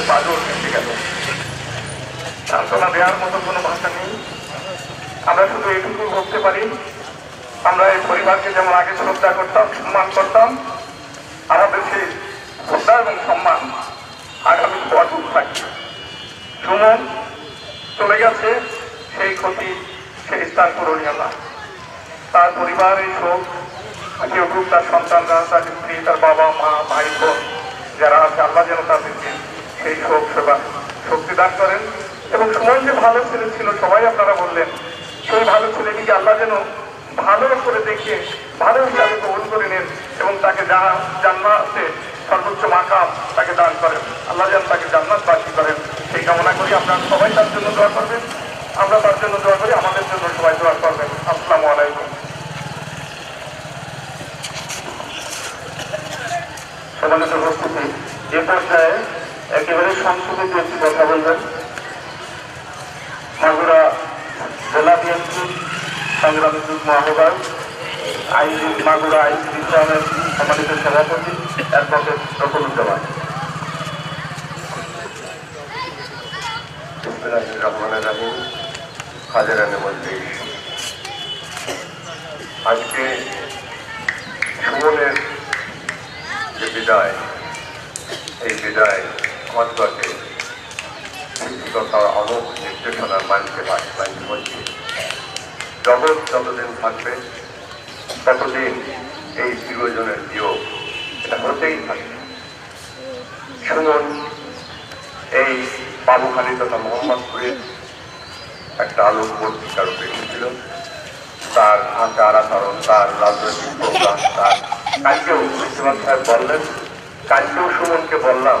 চোখের বাজও এসে গেল সান্ত্বনা দেওয়ার মতো কোনো ভাষা নেই। আমরা শুধু এটুকু বলতে পারি, আমরা এই পরিবারকে যেমন আগে শ্রদ্ধা করতাম, সম্মান করতাম আমাদের সেই শ্রদ্ধা এবং সম্মান আগামী অটুট থাকবে। সুমন চলে গেছে, সেই ক্ষতি সেই স্থান পূরণীয় না। তার পরিবারের শোক কেউ তার সন্তানরা, তার স্ত্রী, তার বাবা, মা, ভাই, বোন, যারা আছে, আল্লাহ যেন তাদেরকে সেই শোক সেবা শক্তি দান করেন। এবং সুমন যে ভালো ছেলে ছিল, সবাই আপনারা বললেন, সেই ভালো ছেলেটিকে আল্লাহ যেন ভালো করে দেখে, ভালো হিসাবে কবুল করে নেন এবং তাকে যা জান্নাতে সর্বোচ্চ মাকাম তাকে দান করেন। আল্লাহ যেন তাকে জান্নাত বাসী করেন। সেই কামনা করি আপনারা সবাই তার জন্য দোয়া করবেন। আমরা তার জন্য দোয়া করি, আমাদের জন্য সবাই দোয়া করবেন। আসসালামু আলাইকুম। সমানিত উপস্থিতি, এ পর্যায়ে একেবারে সংক্ষেপে দু একটি কথা বলবেন। মাগুরা জেলা বিএনপি সংগ্রামী যুগ্ম আহ্বায়ক, আইনজীবী, মাগুরা আইনজীবী ফোরামের সম্মানিত সভাপতি অ্যাডভোকেট রকমুজ্জামান রহমান আজকে সুমনের যে বিদায়, এই বিদায় আমার কাছে সৃষ্টিকর্তার অমোঘ নির্দেশনার পারে মানতে হচ্ছে জগৎ যতদিন থাকবে, ততদিন এই প্রিয়জনের বিয়োগ এটা হতেই থাকবে। সুমন এই বাবুখালী তথা মোহাম্মদপুরের একটা আলোক পত্রিকার উপরে এসেছিল। তার আচার আচরণ, তার রাজনৈতিক প্রোগ্রাম, তার কালকেও সাহেব বললেন, কালকেও সুমনকে বললাম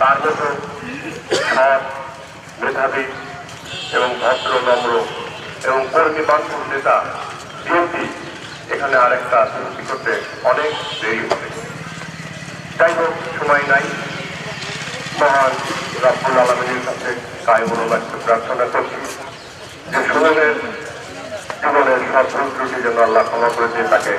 তার মতো সৎ মেধাবী এবং ভদ্র, নম্র এবং কর্মী বান্ধব নেতা বিএনপি এখানে আরেকটা সৃষ্টি করতে অনেক দেরি হবে। যাই হোক, সময় নাই। মহান রাব্বুল আলমিনের কাছে কায়মন লাগতে প্রার্থনা করছি যে সুমনের জীবনের সর্ব ত্রুটি যেন আল্লাহ ক্ষমা করে দিয়ে তাকে